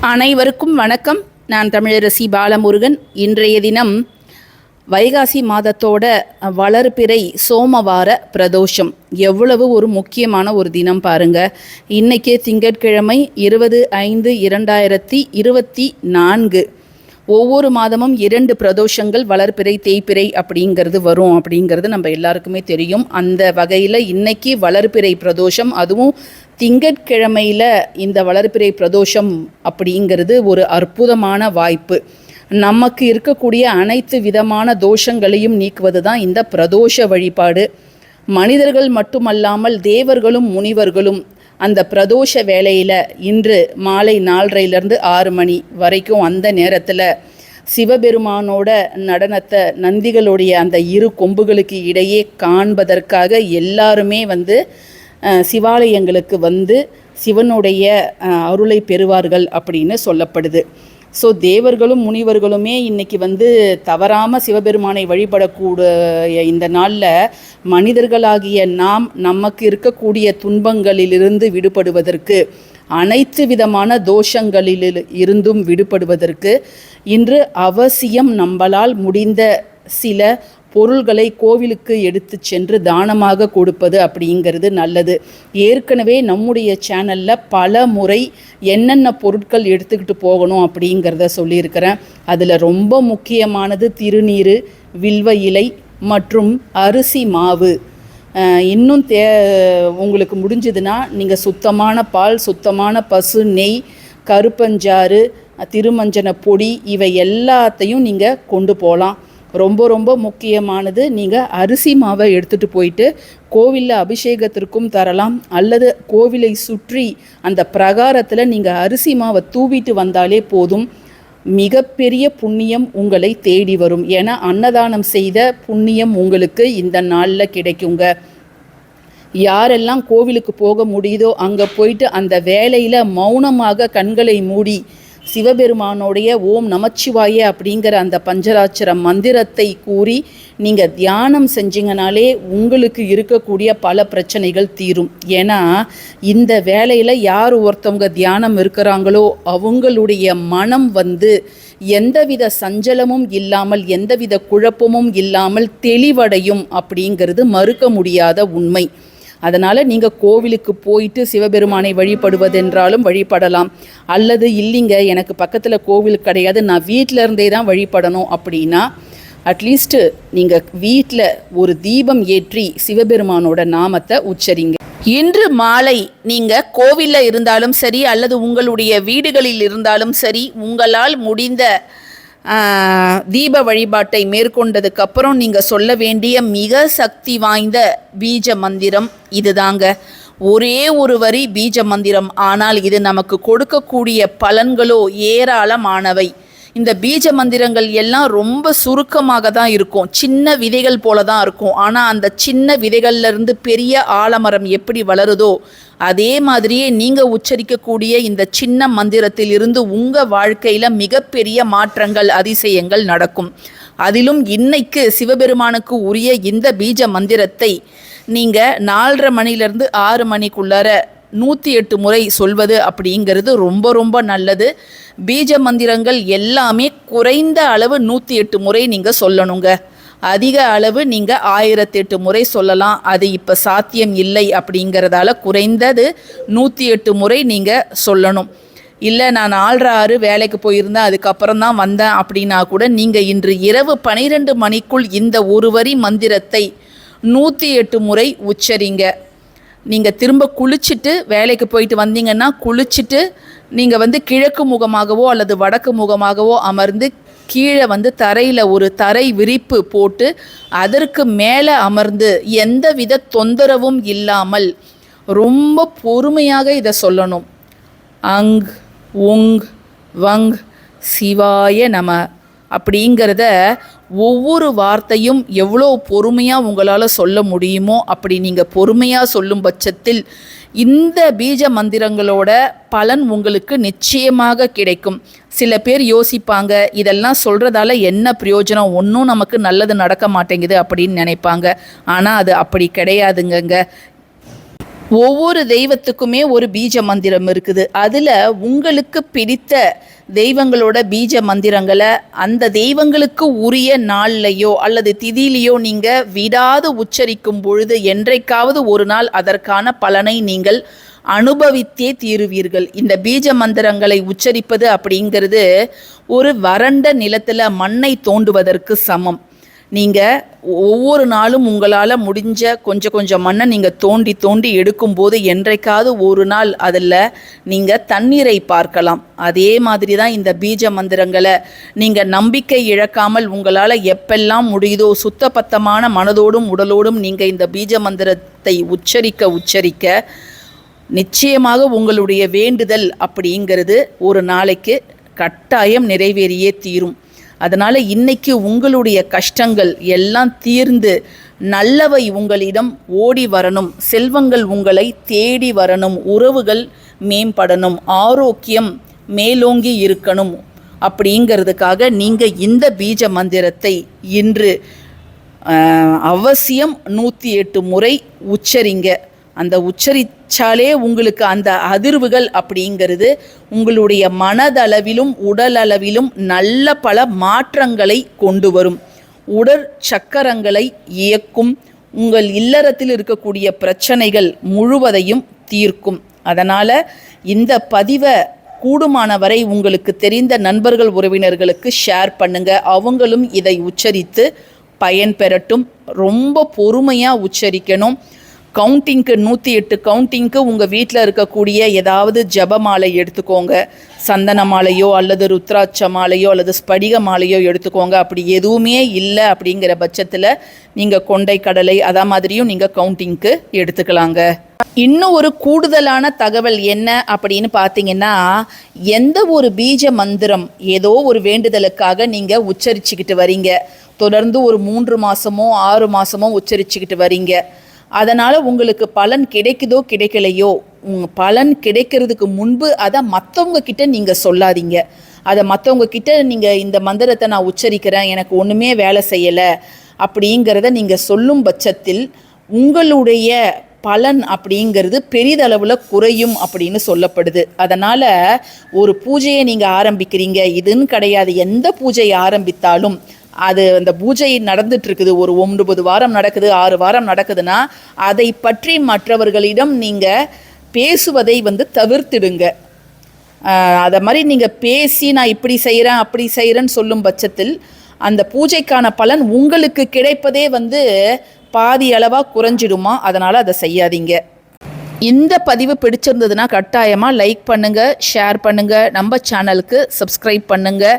அனைவருக்கும் வணக்கம். நான் தமிழரசி பாலமுருகன். இன்றைய தினம் வைகாசி மாதத்தோட வளர்பிறை சோமவார பிரதோஷம். எவ்வளவு ஒரு முக்கியமான ஒரு தினம் பாருங்க. இன்றைக்கே திங்கட்கிழமை இருபது ஐந்து இரண்டாயிரத்தி இருபத்தி நான்கு. ஒவ்வொரு மாதமும் இரண்டு பிரதோஷங்கள் வளர்பிறை தேய்ப்பிறை அப்படிங்கிறது வரும் அப்படிங்கிறது நம்ம எல்லாருக்குமே தெரியும். அந்த வகையில் இன்னைக்கு வளர்பிறை பிரதோஷம். அதுவும் திங்கட்கிழமையில் இந்த வளர்பிறை பிரதோஷம் அப்படிங்கிறது ஒரு அற்புதமான வாய்ப்பு. நமக்கு இருக்கக்கூடிய அனைத்து விதமான தோஷங்களையும் நீக்குவது தான் இந்த பிரதோஷ வழிபாடு. மனிதர்கள் மட்டுமல்லாமல் தேவர்களும் முனிவர்களும் அந்த பிரதோஷ வேலையில் இன்று மாலை நாலரையிலேருந்து ஆறு மணி வரைக்கும் அந்த நேரத்தில் சிவபெருமானோட நடனத்தை நந்திகளுடைய அந்த இரு கொம்புகளுக்கு இடையே காண்பதற்காக எல்லாருமே வந்து சிவாலயங்களுக்கு வந்து சிவனுடைய அருளை பெறுவார்கள் அப்படின்னு சொல்லப்படுது. ஸோ தேவர்களும் முனிவர்களுமே இன்னைக்கு வந்து தவறாமல் சிவபெருமானை வழிபடக்கூடிய இந்த நாளில் மனிதர்களாகிய நாம் நமக்கு இருக்கக்கூடிய துன்பங்களிலிருந்து விடுபடுவதற்கு அனைத்து விதமான தோஷங்களில் இருந்தும் விடுபடுவதற்கு இன்று அவசியம் நம்மளால் முடிந்த சில பொருள்களை கோவிலுக்கு எடுத்து சென்று தானமாக கொடுப்பது அப்படிங்கிறது நல்லது. ஏற்கனவே நம்முடைய சேனலில் பல முறை என்னென்ன பொருட்கள் எடுத்துக்கிட்டு போகணும் அப்படிங்கிறத சொல்லியிருக்கிறேன். அதில் ரொம்ப முக்கியமானது திருநீர் வில்வ இலை மற்றும் அரிசி மாவு. இன்னும் தே உங்களுக்கு முடிஞ்சதுன்னா நீங்கள் சுத்தமான பால் சுத்தமான பசு நெய் கருப்பஞ்சாறு திருமஞ்சன பொடி இவை எல்லாத்தையும் நீங்கள் கொண்டு போகலாம். ரொம்ப ரொம்ப முக்கியமானது. நீங்கள் அரிசி மாவை எடுத்துகிட்டு போயிட்டு கோவிலில் அபிஷேகத்திற்கும் தரலாம். அல்லது கோவிலை சுற்றி அந்த பிரகாரத்தில் நீங்கள் அரிசி மாவை தூவிட்டு வந்தாலே போதும். மிகப்பெரிய புண்ணியம் உங்களை தேடி வரும். ஏன்னா அன்னதானம் செய்த புண்ணியம் உங்களுக்கு இந்த நாளில் கிடைக்குங்க. யாரெல்லாம் கோவிலுக்கு போக முடியுதோ அங்கே போயிட்டு அந்த வேலையில் மௌனமாக கண்களை மூடி சிவபெருமானோடைய ஓம் நமச்சிவாய அப்படிங்கிற அந்த பஞ்சராட்சர மந்திரத்தை கூறி நீங்கள் தியானம் செஞ்சீங்கனாலே உங்களுக்கு இருக்கக்கூடிய பல பிரச்சனைகள் தீரும். ஏன்னா இந்த வேலையில் யார் ஒருத்தவங்க தியானம் இருக்கிறாங்களோ அவங்களுடைய மனம் வந்து எந்தவித சஞ்சலமும் இல்லாமல் எந்தவித குழப்பமும் இல்லாமல் தெளிவடையும் அப்படிங்கிறது மறுக்க முடியாத உண்மை. அதனால் நீங்கள் கோவிலுக்கு போயிட்டு சிவபெருமானை வழிபடுவதென்றாலும் வழிபடலாம். அல்லது இல்லைங்க எனக்கு பக்கத்தில் கோவில் கிடையாது நான் வீட்டில் இருந்தே தான் வழிபடணும் அப்படின்னா அட்லீஸ்ட்டு நீங்கள் வீட்டில் ஒரு தீபம் ஏற்றி சிவபெருமானோட நாமத்தை உச்சரிங்க. இன்று மாலை நீங்கள் கோவிலில் இருந்தாலும் சரி அல்லது உங்களுடைய வீடுகளில் இருந்தாலும் சரி உங்களால் முடிந்த தீப வழிபாட்டை மேற்கொண்டதுக்கு அப்புறம் நீங்கள் சொல்ல வேண்டிய மிக சக்தி வாய்ந்த பீஜ மந்திரம் இதுதாங்க. ஒரே ஒரு வரி பீஜ மந்திரம். ஆனால் இது நமக்கு கொடுக்கக்கூடிய பலன்களோ ஏராளமானவை. இந்த பீஜ மந்திரங்கள் எல்லாம் ரொம்ப சுருக்கமாக தான் இருக்கும். சின்ன விதைகள் போல தான் இருக்கும். ஆனால் அந்த சின்ன விதைகள்லேருந்து பெரிய ஆலமரம் எப்படி வளருதோ அதே மாதிரியே நீங்கள் உச்சரிக்கக்கூடிய இந்த சின்ன மந்திரத்தில் இருந்து உங்கள் வாழ்க்கையில் மிகப்பெரிய மாற்றங்கள் அதிசயங்கள் நடக்கும். அதிலும் இன்னைக்கு சிவபெருமானுக்கு உரிய இந்த பீஜ மந்திரத்தை நீங்கள் நாலரை மணிலேருந்து ஆறு மணிக்குள்ளார நூற்றி எட்டு முறை சொல்வது அப்படிங்கிறது ரொம்ப ரொம்ப நல்லது. பீஜ மந்திரங்கள் எல்லாமே குறைந்த அளவு நூற்றி எட்டு முறை நீங்கள் சொல்லணுங்க. அதிக அளவு நீங்கள் ஆயிரத்தெட்டு முறை சொல்லலாம். அது இப்போ சாத்தியம் இல்லை அப்படிங்கிறதால குறைந்தது நூற்றி எட்டு முறை நீங்கள் சொல்லணும். இல்லை நான் நாலரை ஆறு வேலைக்கு போயிருந்தேன் அதுக்கப்புறம் தான் வந்தேன் அப்படின்னா கூட நீங்கள் இன்று இரவு பனிரெண்டு மணிக்குள் இந்த ஒரு வரி மந்திரத்தை நூற்றி எட்டு முறை உச்சரிங்க. நீங்கள் திரும்ப குளிச்சுட்டு வேலைக்கு போயிட்டு வந்தீங்கன்னா குளிச்சுட்டு நீங்கள் வந்து கிழக்கு முகமாகவோ அல்லது வடக்கு முகமாகவோ அமர்ந்து கீழே வந்து தரையில் ஒரு தரை விரிப்பு போட்டு அதற்கு மேலே அமர்ந்து எந்தவித தொந்தரவும் இல்லாமல் ரொம்ப பொறுமையாக இதை சொல்லணும். அங் உங் வங் சிவாய நம அப்படிங்கிறத ஒவ்வொரு வார்த்தையும் எவ்வளோ பொறுமையாக உங்களால் சொல்ல முடியுமோ அப்படி நீங்கள் பொறுமையாக சொல்லும் பட்சத்தில் இந்த பீஜ மந்திரங்களோட பலன் உங்களுக்கு நிச்சயமாக கிடைக்கும். சில பேர் யோசிப்பாங்க இதெல்லாம் சொல்கிறதால என்ன பிரயோஜனம்? ஒன்றும் நமக்கு நல்லது நடக்க மாட்டேங்குது அப்படின்னு நினைப்பாங்க. ஆனால் அது அப்படி கிடையாதுங்கங்க. ஒவ்வொரு தெய்வத்துக்குமே ஒரு பீஜ மந்திரம் இருக்குது. அதில் உங்களுக்கு பிடித்த தெய்வங்களோட பீஜ மந்திரங்களை அந்த தெய்வங்களுக்கு உரிய நாள்லையோ அல்லது திதியிலையோ நீங்கள் விடாது உச்சரிக்கும் பொழுது என்றைக்காவது ஒரு நாள் அதற்கான பலனை நீங்கள் அனுபவித்தே தீருவீர்கள். இந்த பீஜ மந்திரங்களை உச்சரிப்பது அப்படிங்கிறது ஒரு வறண்ட நிலத்தில் மண்ணை தோண்டுவதற்கு சமம். நீங்கள் ஒவ்வொரு நாளும் உங்களால் முடிஞ்ச கொஞ்சம் கொஞ்சம் மண்ணை நீங்கள் தோண்டி தோண்டி எடுக்கும்போது என்றைக்காவது ஒரு நாள் அதில் நீங்கள் தண்ணீரை பார்க்கலாம். அதே மாதிரி தான் இந்த பீஜ மந்திரங்களை நீங்கள் நம்பிக்கை இழக்காமல் உங்களால் எப்பெல்லாம் முடியுதோ சுத்தபத்தமான மனதோடும் உடலோடும் நீங்கள் இந்த பீஜ மந்திரத்தை உச்சரிக்க உச்சரிக்க நிச்சயமாக உங்களுடைய வேண்டுதல் அப்படிங்கிறது ஒரு நாளைக்கு கட்டாயம் நிறைவேறியே தீரும். அதனால் இன்னைக்கு உங்களுடைய கஷ்டங்கள் எல்லாம் தீர்ந்து நல்லவை உங்களிடம் ஓடி வரணும். செல்வங்கள் உங்களை தேடி வரணும். உறவுகள் மேம்படணும். ஆரோக்கியம் மேலோங்கி இருக்கணும். அப்படிங்கிறதுக்காக நீங்கள் இந்த பீஜ மந்திரத்தை இன்று அவசியம் நூற்றி எட்டு முறை உச்சரிங்க. அந்த உச்சரிச்சாலே உங்களுக்கு அந்த அதிர்வுகள் அப்படிங்கிறது உங்களுடைய மனதளவிலும் உடலளவிலும் நல்ல பல மாற்றங்களை கொண்டு வரும். உடற் சக்கரங்களை இயக்கும். உங்கள் இல்லறத்தில் இருக்கக்கூடிய பிரச்சனைகள் முழுவதையும் தீர்க்கும். அதனால் இந்த பதிவை கூடுமானவரை உங்களுக்கு தெரிந்த நண்பர்கள் உறவினர்களுக்கு ஷேர் பண்ணுங்க. அவங்களும் இதை உச்சரித்து பயன் பெறட்டும் ரொம்ப பொறுமையாக உச்சரிக்கணும். கவுண்டிங்க்கு நூற்றி எட்டு கவுண்டிங்க்கு உங்கள் வீட்டில் இருக்கக்கூடிய ஏதாவது ஜப மாலை எடுத்துக்கோங்க. சந்தன மாலையோ அல்லது ருத்ராட்ச மாலையோ அல்லது ஸ்படிக மாலையோ எடுத்துக்கோங்க. அப்படி எதுவுமே இல்லை அப்படிங்கிற பட்சத்தில் நீங்கள் கொண்டை கடலை அதா மாதிரியும் நீங்கள் கவுண்டிங்க்கு எடுத்துக்கலாங்க. இன்னும் ஒரு கூடுதலான தகவல் என்ன அப்படின்னு பார்த்தீங்கன்னா எந்த ஒரு பீஜ மந்திரம் ஏதோ ஒரு வேண்டுதலுக்காக நீங்கள் உச்சரிச்சுக்கிட்டு வரீங்க. தொடர்ந்து ஒரு மூன்று மாதமோ ஆறு மாதமோ உச்சரிச்சுக்கிட்டு வரீங்க. அதனால் உங்களுக்கு பலன் கிடைக்குதோ கிடைக்கலையோ உங்க பலன் கிடைக்கிறதுக்கு முன்பு அதை மற்றவங்க கிட்ட நீங்கள் சொல்லாதீங்க. அதை மற்றவங்க கிட்ட நீங்கள் இந்த மந்திரத்தை நான் உச்சரிக்கிறேன் எனக்கு ஒன்றுமே வேலை செய்யலை அப்படிங்கிறத நீங்கள் சொல்லும் பட்சத்தில் உங்களுடைய பலன் அப்படிங்கிறது பெரிதளவில் குறையும் அப்படின்னு சொல்லப்படுது. அதனால் ஒரு பூஜையை நீங்கள் ஆரம்பிக்கிறீங்க. இதுன்னு கிடையாது. எந்த பூஜையை ஆரம்பித்தாலும் அது அந்த பூஜை நடந்துட்டு இருக்குது ஒரு ஒன்பது வாரம் நடக்குது ஆறு வாரம் நடக்குதுன்னா அதை பற்றி மற்றவர்களிடம் நீங்கள் பேசுவதை வந்து தவிர்த்திடுங்க. அதை மாதிரி நீங்கள் பேசி நான் இப்படி செய்கிறேன் அப்படி செய்கிறேன்னு சொல்லும் பட்சத்தில் அந்த பூஜைக்கான பலன் உங்களுக்கு கிடைப்பதே வந்து பாதி அளவாக குறைஞ்சிடுமா? அதனால் அதை செய்யாதீங்க. இந்த பதிவு பிடிச்சிருந்ததுன்னா கட்டாயமாக லைக் பண்ணுங்கள் ஷேர் பண்ணுங்கள் நம்ம சேனலுக்கு சப்ஸ்கிரைப் பண்ணுங்கள்